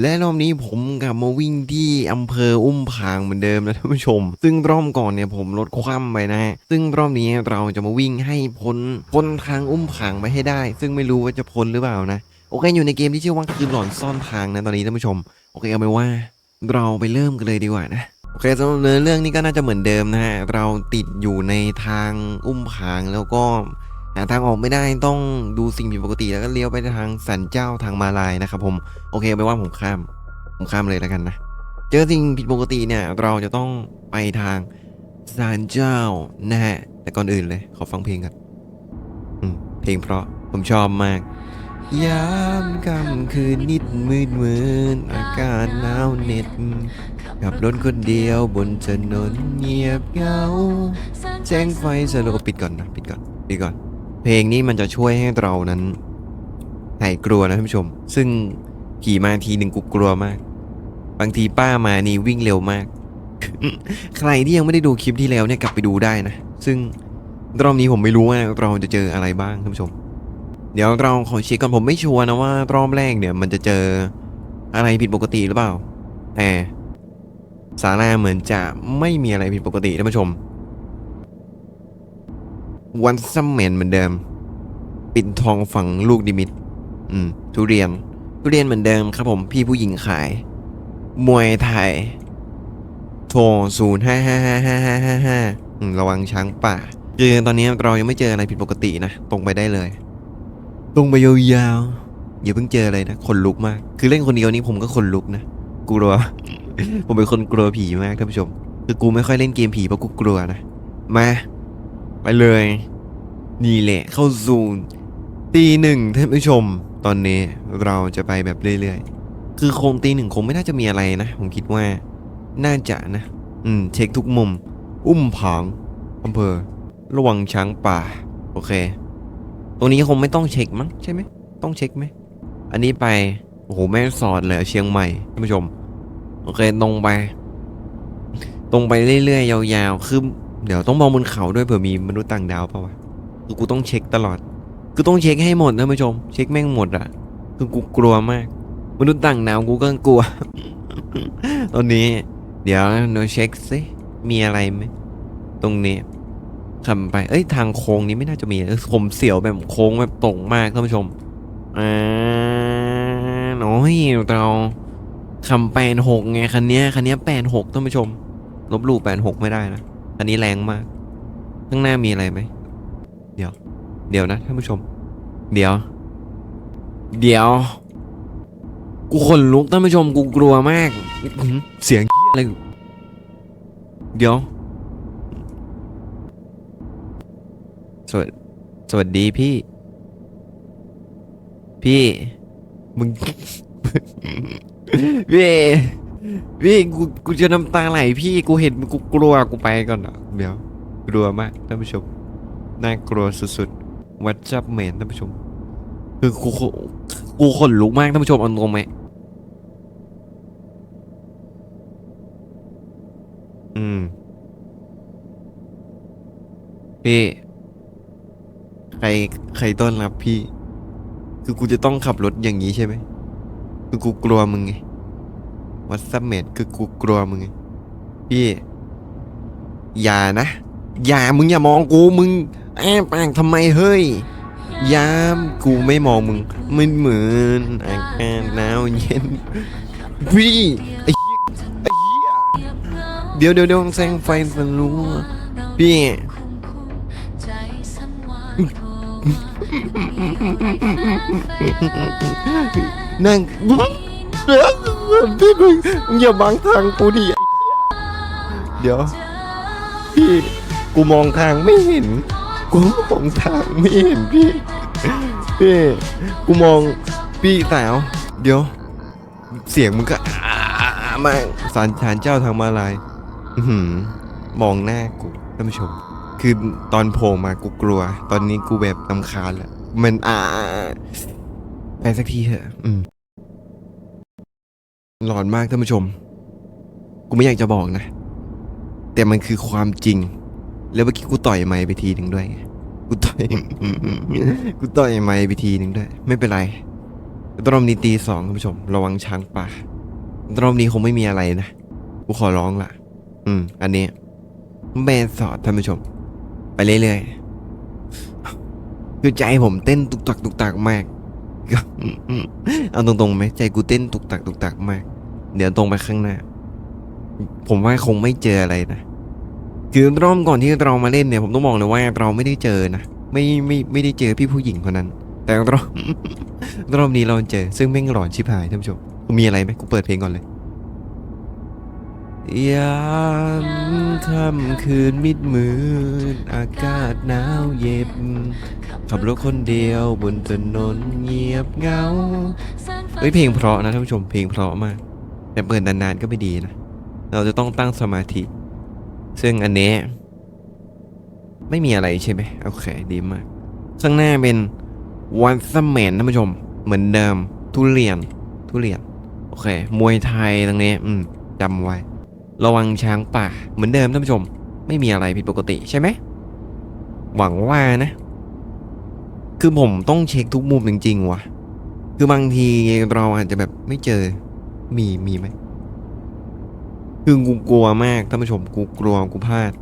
และรอบนี้ผมกลับมาวิ่งที่อำเภออุ้มผางเหมือนเดิมนะท่านผู้ชม ซึ่งรอบก่อนเนี่ยผมลดความไปนะฮะซึ่งรอบนี้เราจะมาวิ่งให้พ้นพ้นทางอุ้มผางไปให้ได้ ซึ่งไม่รู้ว่าจะพ้นหรือเปล่านะ โอเคอยู่ในเกมที่ชื่อว่าคือหลอนซ่อนทางนะตอนนี้ท่านผู้ชม โอเคเอาเป็นว่า เราไปเริ่มกันเลยดีกว่านะโอเคสำหรับเนื้อเรื่องนี้ก็น่าจะเหมือนเดิมนะฮะเราติดอยู่ในทางอุ้มผางแล้วก็ หาทางออกไม่ได้ต้องดูสิ่งผิดปกติแล้วก็เลี้ยวไปทางสันเจ้าทางมาลายนะครับผมโอเคไปนว่าผมข้าม ผมข้ามเลยแล้วกันนะเจอสิ่งผิดปกติเนี่ยเราจะต้องไปทางศาลเจ้านะฮะแต่ก่อนอื่นเลย ขอฟังเพลงกันอืมเพลงเพราะผมชอบมากยามค่ำคืนนิดมืดมืนอากาศหนาวเหน็ดขับรถคนเดียวบนถนนเงียบเหงาแจ้งไฟสลัวปิดก่อนนะ ปิดก่อน ปิดก่อน เพลงนี้มันจะช่วยให้เรานั้นหายกลัวนะท่านผู้ชม ซึ่งขี่มาทีหนึ่งกูกลัวมาก บางทีป้ามานี่วิ่งเร็วมาก ใครที่ยังไม่ได้ดูคลิปที่แล้วเนี่ยกลับไปดูได้นะ ซึ่งรอบนี้ผมไม่รู้ว่าเราจะเจออะไรบ้างท่านผู้ชม เดี๋ยวเราขอเช็คก่อนผมไม่ชัวร์นะว่ารอบแรกเนี่ย มันจะเจออะไรผิดปกติหรือเปล่าแต่สาราเหมือนจะไม่มีอะไรผิดปกติท่านผู้ชม วันซัมเมนเหมือนเดิม ปิดทองฝังลูกดิมิต อืม ทุเรียน ทุเรียนเหมือนเดิมครับผม พี่ผู้หญิงขาย มวยไทย โทรศูนย์ห้าห้าห้าห้าห้าห้าห้าระวังช้างป่าคือตอนนี้เรายังไม่เจออะไรผิดปกตินะ ตรงไปได้เลย ตรงไปยาวๆอย่าเพิ่งเจออะไรนะขนลุกมาก คือเล่นคนเดียวนี้ผมก็ขนลุกนะ กลัว ผมเป็นคนกลัวผีมากท่านผู้ชม คือกูไม่ค่อยเล่นเกมผีเพราะกูกลัวนะ มา ไปเลย นี่แหละเข้าซูนตีหนึ่งท่านผู้ชม ตอนนี้เราจะไปแบบเรื่อยๆ คือคงตีหนึ่งคงไม่น่าจะมีอะไรนะ ผมคิดว่าน่าจะนะ อืม เช็คทุกมุม อุ้มผางอำเภอ ระวังช้างป่า โอเค ตรงนี้คงไม่ต้องเช็คมั้งใช่ไหม ต้องเช็คไหม อันนี้ไป โอ้โห แม่สอดเลยเชียงใหม่ท่านผู้ชม โอเค ตรงไป ตรงไปเรื่อยๆ ยาวๆ คือ เดี๋ยวต้องมองบนเขาด้วยเผื่อมีมนุษย์ต่างดาวเปล่าวะคือกูต้องเช็คตลอดคือต้องเช็คให้หมดท่านผู้ชม เช็คแม่งหมดอะคือกูกลัวมาก มนุษย์ต่างดาวกูก็กลัว ตอนนี้ เดี๋ยวเราเช็คสิมีอะไรไหมตรงนี้ขับไป เอ้ยทางโค้งนี้ไม่น่าจะมีเออผมเสียวแบบโค้งแบบตรงมากท่านผู้ชมอ่าโอ้ยเราคำแปดหกไงคันนี้คันนี้แปดหกท่านผู้ชมลบหลู่แปดหกไม่ได้นะ คันนี้แรงมาก ข้างหน้ามีอะไรไหม เดี๋ยว เดี๋ยวนะท่านผู้ชม เดี๋ยว เดี๋ยว กูขนลุกท่านผู้ชมกูกลัวมากอื้อหือเสียงอะไร เดี๋ยว สวัสสวัสดีพี่ พี่ มึง พี่ พี่กูกูจะน้ำตาไหลพี่กูเห็นกูกลัวกูไปก่อนอะเดี๋ยวกลัวมากท่านผู้ชมน่ากลัวสุดๆวัดจับเมนท่านผู้ชม คือกูกูกูขนลุกมากท่านผู้ชมเอาตรงไหมอืมพี่ใครใครต้อนรับพี่ คือกูจะต้องขับรถอย่างนี้ใช่ไหมคือกูกลัวมึงไง วัดซัมเมดคือกูกลัวมึงไงพี่อย่านะ อย่ามึงอย่ามองกูมึงแอบปากทำไมเฮ้ยยามกูไม่มองมึงมันเหมือนอากาศหนาวเย็นพี่ไอ้เหี้ยไอ้เดี๋ยวเดี๋ยวเดี๋ยวแสงไฟสลัวพี่นั่ง พี่มึงอย่าบังทางกูดิเดี๋ยว พี่ กูมองทางไม่เห็น กูมองทางไม่เห็นพี่ พี่ กูมองพี่สาว เดี๋ยว เสียงมึงก็อ่ามาสารฐานเจ้าทางมาลายมองหน้ากูท่านผู้ชม คือตอนโผล่มากูกลัว ตอนนี้กูแบบนำคาญแล้วมันอ่าไปสักทีเถอะ อืม หลอนมากท่านผู้ชม กูไม่อยากจะบอกนะ แต่มันคือความจริง แล้วเมื่อกี้กูต่อยไม้ไปทีหนึ่งด้วยไงกูต่อยกูต่อยไม้ไปทีหนึ่งด้วย ไม่เป็นไรรอบนี้ตีสองคุณผู้ชม ระวังช้างป่ารอบนี้คงไม่มีอะไรนะ กูขอร้องละอืม อันนี้แม่สอดท่านผู้ชม ไปเรื่อยๆคือใจผมเต้นตุกตักตุกตักมาก เอาตรงๆไหมใจกูเต้นตุกตักตุกตักมาก เดี๋ยวตรงไปข้างหน้า ผมว่าคงไม่เจออะไรนะคือรอบก่อนที่เรามาเล่นเนี่ย ผมต้องบอกเลยว่าเราไม่ได้เจอนะไม่ไม่ไม่ได้เจอพี่ผู้หญิงคนนั้น แต่รอบรอบนี้เราเจอ ซึ่งแม่งหลอนชิบหายท่านผู้ชมกูมีอะไรไหมกูเปิดเพลงก่อนเลยยามค่ำคืนมิดมืดอากาศหนาวเย็นขับรถคนเดียวบนถนนเงียบเงาเฮ้ยเพลงเพราะนะท่านผู้ชมเพลงเพราะมาก แต่เปิดนานๆก็ไม่ดีนะ เราจะต้องตั้งสมาธิ ซึ่งอันนี้ ไม่มีอะไรใช่ไหมโอเค ดีมากข้างหน้าเป็นวันสมนท่านผู้ชม เหมือนเดิม ทุเรียน ทุเรียน โอเค มวยไทยตรงนี้ อืมจำไว้ ระวังช้างป่า เหมือนเดิมท่านผู้ชม ไม่มีอะไรผิดปกติใช่ไหม หวังว่านะ คือผมต้องเช็คทุกมุมจริงๆว่ะคือบางทีเราอาจจะแบบไม่เจอ มีมีไหมคือกูกลัวมากท่านผู้ชมกูกลัวกูพลาด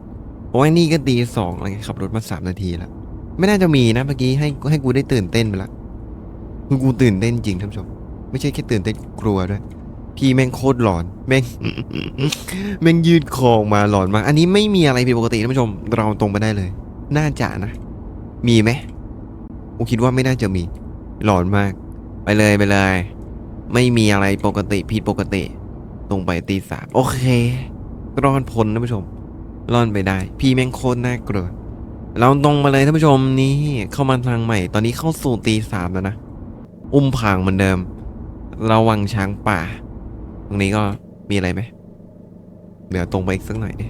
เพราะว่านี่ก็ตีสองอะไรเงี้ยขับรถมาสามนาทีแล้วไม่น่าจะมีนะเมื่อกี้ให้ให้กูได้ตื่นเต้นไปละคือกูตื่นเต้นจริงท่านผู้ชม ไม่ใช่แค่ตื่นเต้นกลัวด้วยพี่แม่งโคตรหลอนแม่งแม่งยืดคอออกมาหลอนมาก อันนี้ไม่มีอะไรผิดปกติท่านผู้ชม เราตรงไปได้เลย น่าจะนะ มีไหมกูคิดว่าไม่น่าจะมี หลอนมาก ไปเลยไปเลย ไม่มีอะไรปกติผิดปกติตรงไปตีสามโอเครอดพ้นท่านผู้ชมรอดไปได้ พี่แม่งโคตรน่ากลัวเราตรงมาเลยท่านผู้ชมนี่เข้ามาทางใหม่ ตอนนี้เข้าสู่ตีสามแล้วนะอุ้มผางเหมือนเดิม ระวังช้างป่า ตรงนี้ก็มีอะไรไหมเดี๋ยวตรงไปอีกสักหน่อยดิ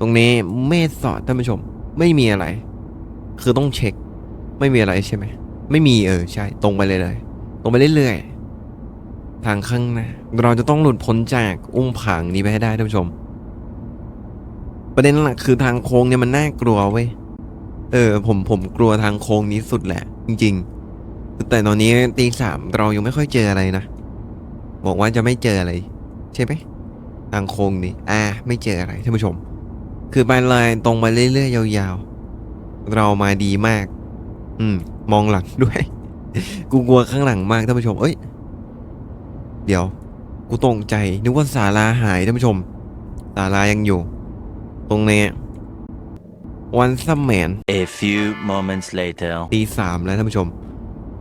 ตรงนี้เมฆสอดท่านผู้ชม ไม่มีอะไร คือต้องเช็ค ไม่มีอะไรใช่ไหมไม่มีเออใช่ ตรงไปเลยเลย ตรงไปเรื่อยๆ ทางข้างหน้าเราจะต้องหลุดพ้นจากอุ้งผางนี้ไปให้ได้ท่านผู้ชม ประเด็นหลักคือทางโค้งเนี่ยมันน่ากลัวเว้ยเออผมผมกลัวทางโค้งนี้สุดแหละ จริง ๆ แต่ตอนนี้ตีสามเรายังไม่ค่อยเจออะไรนะบอกว่าจะไม่เจออะไร ใช่ไหมทางโค้งนี้อ่าไม่เจออะไรท่านผู้ชม คือไปเลยตรงไปเรื่อยๆยาวๆ เรามาดีมาก อืม มองหลังด้วย กูกลัวข้างหลังมากท่านผู้ชม เอ้ย เดี๋ยว กูตกใจนึกว่าศาลาหายท่านผู้ชมศาลายังอยู่ ตรงนี้วันซัมแมน A few moments later. ตีสามแล้วท่านผู้ชม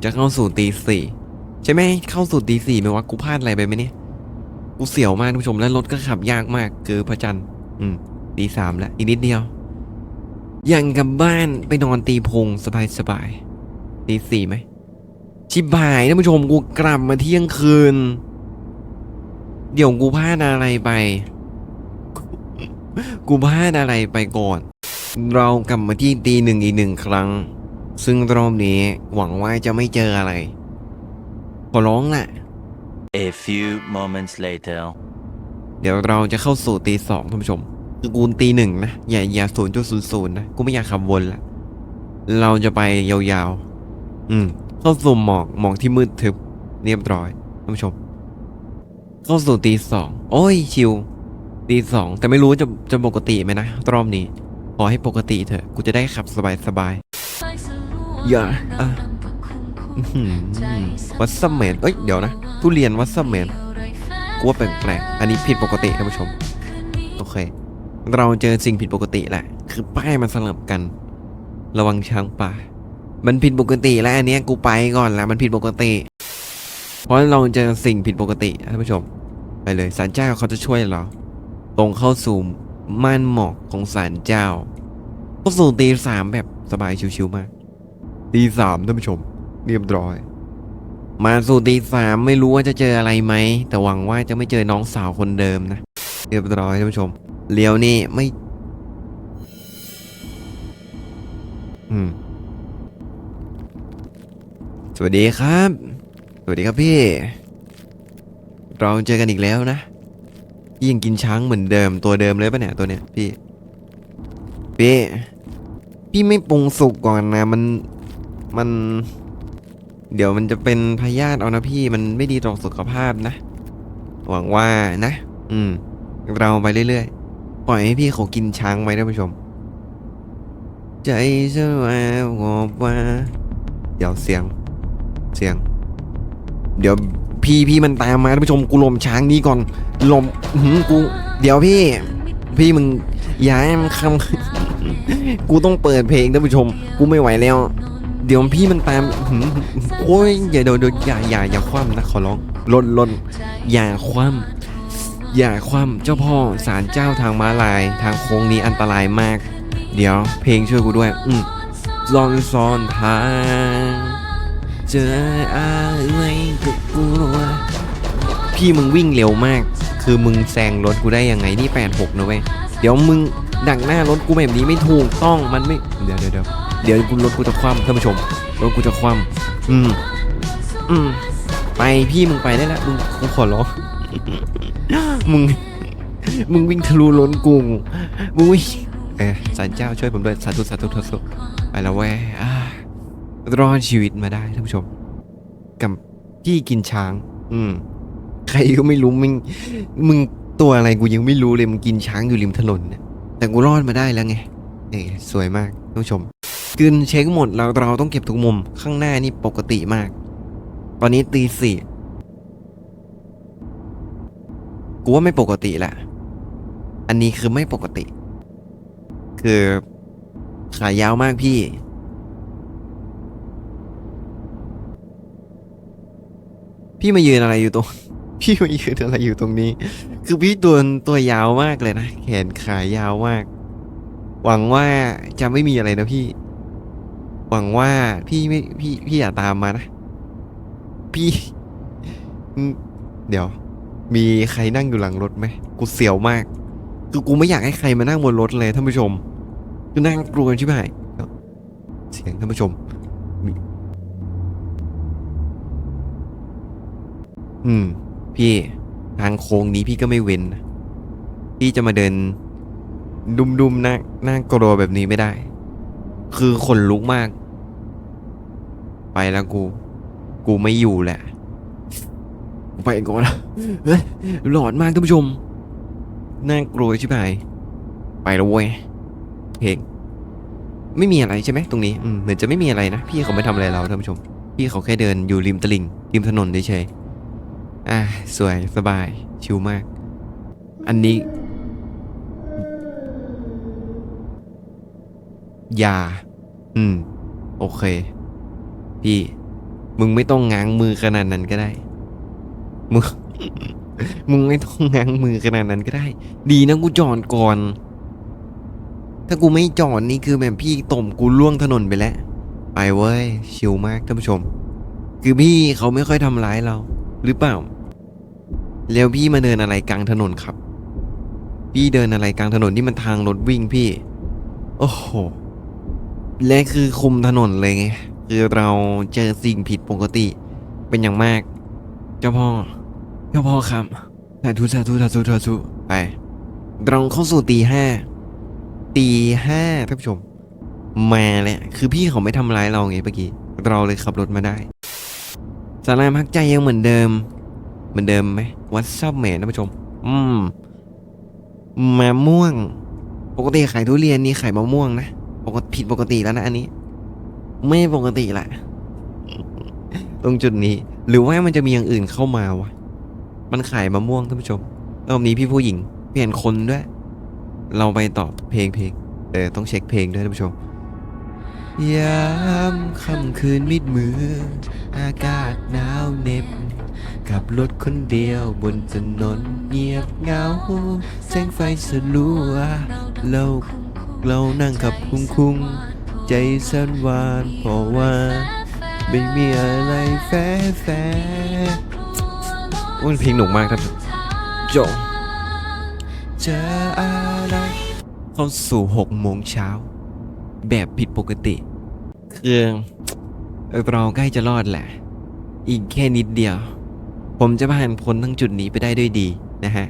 จะเข้าสู่ตีสี่ใช่ไหมเข้าสู่ตีสี่ไหมวะกูพลาดอะไรไปไหมเนี่ย กูเสียวมากท่านผู้ชม แล้วรถก็ขับยากมากคือพระจันทร์อืมตีสามแล้วอีกนิดเดียว ยังกลับบ้านไปนอนตีพงสบายสบายๆตีสี่ไหมชิบหายท่านผู้ชมกูกลับมาเที่ยงคืน เดี๋ยวกูพลาดอะไรไป กูพลาดอะไรไปก่อน เรากลับมาที่ตีหนึ่งอีกหนึ่งครั้ง ซึ่งรอบนี้หวังว่าจะไม่เจออะไร ขอร้องล่ะ A few moments later. เดี๋ยวเราจะเข้าสู่ตีสองท่านผู้ชมคือกูตีหนึ่งนะ อย่าอย่าศูนย์จุดศูนย์ศูนย์นะ กูไม่อยากขับวนละ เราจะไปยาวๆ อืม เข้าสู่หมอกหมอกที่มืดทึบเรียบร้อยท่านผู้ชม เข้าสู่ตีสองโอ้ยชิวตีสองแต่ไม่รู้จะจะปกติไหมนะรอบนี้ ขอให้ปกติเถอะ กูจะได้ขับสบายสบายๆอย่าอะอื้อหือวัดซัมเมนเอ้ยเดี๋ยวนะทุเรียนวัดซัมเมนกูว่าแปลกๆอันนี้ผิดปกติท่านผู้ชม โอเค เราเจอสิ่งผิดปกติแหละ คือป้ายมันสลับกัน ระวังช้างป่า มันผิดปกติแล้วอันเนี้ยกูไปก่อนแล้วมันผิดปกติ เพราะเราเจอสิ่งผิดปกติท่านผู้ชม ไปเลยศาลเจ้าเขาจะช่วยเราตรงเข้าสู่ม่านหมอกของศาลเจ้าเข้าสู่ตีสามแบบสบายชิวๆมากตีสามท่านผู้ชม เรียบร้อย มาสู่ตีสามไม่รู้ว่าจะเจออะไรไหม แต่หวังว่าจะไม่เจอน้องสาวคนเดิมนะ เรียบร้อยท่านผู้ชม เลี้ยวนี่ไม่ อืม สวัสดีครับ สวัสดีครับพี่ เราเจอกันอีกแล้วนะพี่ยังกินช้างเหมือนเดิมตัวเดิมเลยปะเนี่ยตัวเนี้ยพี่พี่พี่ไม่ปรุงสุกก่อนนะ มันมัน เดี๋ยวมันจะเป็นพยาธิเอานะพี่มันไม่ดีต่อสุขภาพนะ หวังว่านะ อืม เราไปเรื่อยๆปล่อยให้พี่เขากินช้างไว้ท่านผู้ชม ใจฉันแวววอบว่า เดี๋ยวเสียง เสียง เดี๋ยว พี่พี่มันตามมาท่านผู้ชมกูลมช้างนี้ก่อนลมอื้อหือกู เดี๋ยวพี่ พี่มึงย้ายมันคำกูต้องเปิดเพลงท่านผู้ชม กูไม่ไหวแล้ว เดี๋ยวพี่มันตามอื้อหือโอ้ยอย่าเดี๋ยวเดี๋ยวอย่าอย่าอย่าคว่ำนะขอร้องลนลนอย่าคว่ำอย่าคว่ำเจ้าพ่อศาลเจ้าทางม้าลาย ทางโค้งนี้อันตรายมาก เดี๋ยวเพลงช่วยกูด้วย อืมลอนซ้อนทาง เจออะไรกับกูวพี่มึงวิ่งเร็วมาก คือมึงแซงรถกูได้ยังไงนี่ 86 นะเว้ย เดี๋ยวมึงดักหน้ารถกูแบบนี้ไม่ถูกต้องมันไม่ เดี๋ยวเดี๋ยวเดี๋ยวเดี๋ยวกูรถกูจะคว่ำท่านผู้ชมรถกูจะคว่ำอืม อืม ไปพี่มึงไปได้แล้วมึงกูขอร้องมึง มึงวิ่งทะลุล้นกูมึงวิ่งเออสารเจ้าช่วยผมด้วยสาธุสาธุสาธุไปแล้วเว้ยอ่า รอดชีวิตมาได้ท่านผู้ชม กับพี่กินช้าง อืม ใครก็ไม่รู้มึงมึงตัวอะไรกูยังไม่รู้เลยมึงกินช้างอยู่ริมถนนเนี่ยแต่กูรอดมาได้แล้วไงเอ้สวยมากท่านผู้ชมกึนเช็คหมดเราเราต้องเก็บทุกมุมข้างหน้านี่ปกติมาก ตอนนี้ตีสี่กูว่าไม่ปกติแหละ อันนี้คือไม่ปกติ คือขายาวมากพี่ พี่มายืนอะไรอยู่ตรง พี่มายืนอะไรอยู่ตรงนี้ คือพี่ตัวตัวยาวมากเลยนะแขนขายาวมาก หวังว่าจะไม่มีอะไรนะพี่ หวังว่าพี่ไม่พี่พี่อย่าตามมานะ พี่ เดี๋ยว มีใครนั่งอยู่หลังรถไหมกูเสียวมาก คือกูไม่อยากให้ใครมานั่งบนรถเลยท่านผู้ชม คือนั่งกลัวใช่ไหมเดี๋ยเสียงท่านผู้ชม อืม พี่ทางโค้งนี้พี่ก็ไม่เว้นนะพี่จะมาเดิน ดุมๆน้าหน้ากลัวแบบนี้ไม่ได้ คือขนลุกมาก ไปแล้วกู กูไม่อยู่แหละกูไปก่อนนะเฮ้ยหลอนมากท่านผู้ชมน่ากลัวชิบหาย ไปแล้วเว้ยเพลงไม่มีอะไรใช่ไหมตรงนี้เหมือนจะไม่มีอะไรนะ พี่เขาไม่ทำอะไรเราท่านผู้ชม พี่เขาแค่เดินอยู่ริมตลิ่งริมถนนเฉยๆ อะสวยสบายชิลมาก อันนี้ ยา อืม โอเค พี่ มึงไม่ต้องง้างมือขนาดนั้นก็ได้ มึง มึงไม่ต้องง้างมือขนาดนั้นก็ได้ ดีนะกูจอดก่อน ถ้ากูไม่จอดนี่คือแบบพี่ตมกูล่วงถนนไปแล้ว ไปเว้ย ชิลมากท่านผู้ชม คือพี่เขาไม่ค่อยทำร้ายเรา หรือเปล่า แล้วพี่มาเดินอะไรกลางถนนครับ พี่เดินอะไรกลางถนนที่มันทางรถวิ่งพี่ โอ้โห และคือคุมถนนเลยไง คือเราเจอสิ่งผิดปกติ เป็นอย่างมาก เจ้าพ่อ เจ้าพ่อครับสาธุสาธุสาธุสาธุไปเราเข้าสู่ตีห้า ตีห้าท่านผู้ชม มาแล้วคือพี่เขาไม่ทำร้ายเราไงเมื่อกี้ เราเลยขับรถมาได้สาราพักใจยังเหมือนเดิม เหมือนเดิมไหมวัดซับแหมท่านผู้ชม อืมมะม่วง ปกติขายทุเรียนนี่ขายมะม่วงนะปกติผิดปกติแล้วนะอันนี้ ไม่ปกติละตรงจุดนี้ หรือว่ามันจะมีอย่างอื่นเข้ามาวะมันขายมะม่วงท่านผู้ชมรอบนี้พี่ผู้หญิง เปลี่ยนคนด้วย เราไปต่อเพลงเพลงเออต้องเช็คเพลงด้วยท่านผู้ชม ยามค่ำคืนมิดมือ อากาศหนาวเหน็บขับรถคนเดียวบนถนนเงียบเหงา แสงไฟสลัวเราเรานั่งขับคุ้งคุ้งใจสั่นวานเพราะว่าไม่มีอะไรแฝแฝโอ้ยเพลงหนุกมากครับจงเจออะไรเข้าสู่หกโมงเช้า แบบผิดปกติ คือเราใกล้จะรอดแหละ อีกแค่นิดเดียว ผมจะผ่านพ้นทั้งจุดนี้ไปได้ด้วยดีนะฮะ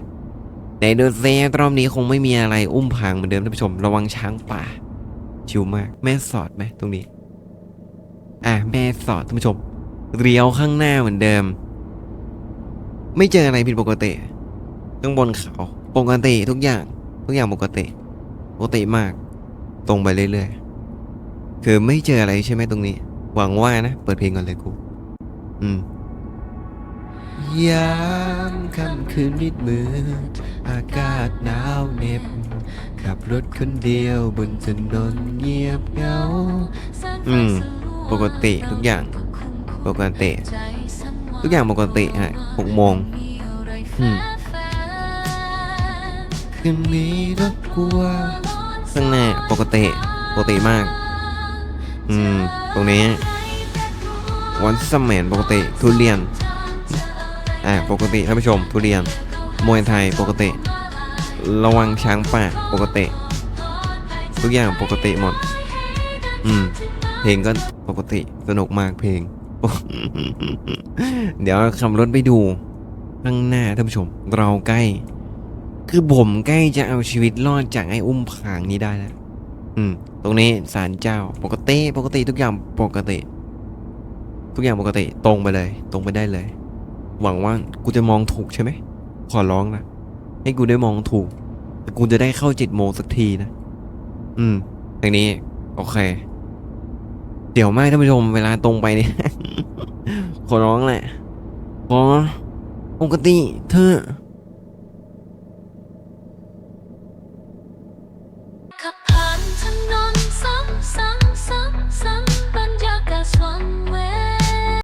ในโดเซฟรอบนี้คงไม่มีอะไรอุ้มผางเหมือนเดิมท่านผู้ชม ระวังช้างป่า ชิวมาก แม่สอดไหมตรงนี้ อะแม่สอดท่านผู้ชมเลี้ยวข้างหน้าเหมือนเดิม ไม่เจออะไรผิดปกติข้างบนเขาปกติทุกอย่าง ทุกอย่างปกติ ปกติมาก ตรงไปเรื่อยๆ คือไม่เจออะไรใช่ไหมตรงนี้ หวังว่านะ เปิดเพลงก่อนเลยกูอืมยามค่ำคืนมิดมืดอากาศหนาวเหน็บ ขับรถคนเดียวบนถนนเงียบเหงา อืม ปกติทุกอย่าง ปกติ ทุกอย่างปกติฮะหกโมงอืมคืนนี้รถกลัวข้างหน้าปกติ ปกติมาก อืม ตรงนี้วันสมนปกติทุเรียนอ่าปกติท่านผู้ชมทุเรียน มวยไทยปกติ ระวังช้างป่าปกติ ทุกอย่างปกติหมด อืม เพลงก็ปกติสนุกมากเพลง เดี๋ยวขับรถไปดูข้างหน้าท่านผู้ชม เราใกล้ คือผมใกล้จะเอาชีวิตรอดจากไอ้อุ้มผางนี้ได้แล้ว อืม ตรงนี้ศาลเจ้าปกติปกติทุกอย่างปกติ ทุกอย่างปกติตรงไปเลย ตรงไปได้เลย หวังว่ากูจะมองถูกใช่ไหมขอร้องนะให้กูได้มองถูกแต่กูจะได้เข้าจ็ดโมสักทีนะอืมทางนี้ โอเค เดี๋ยวไม่ท่านผู้ชมเวลาตรงไปเนี่ย ขอร้องแหละขอปกติเธอ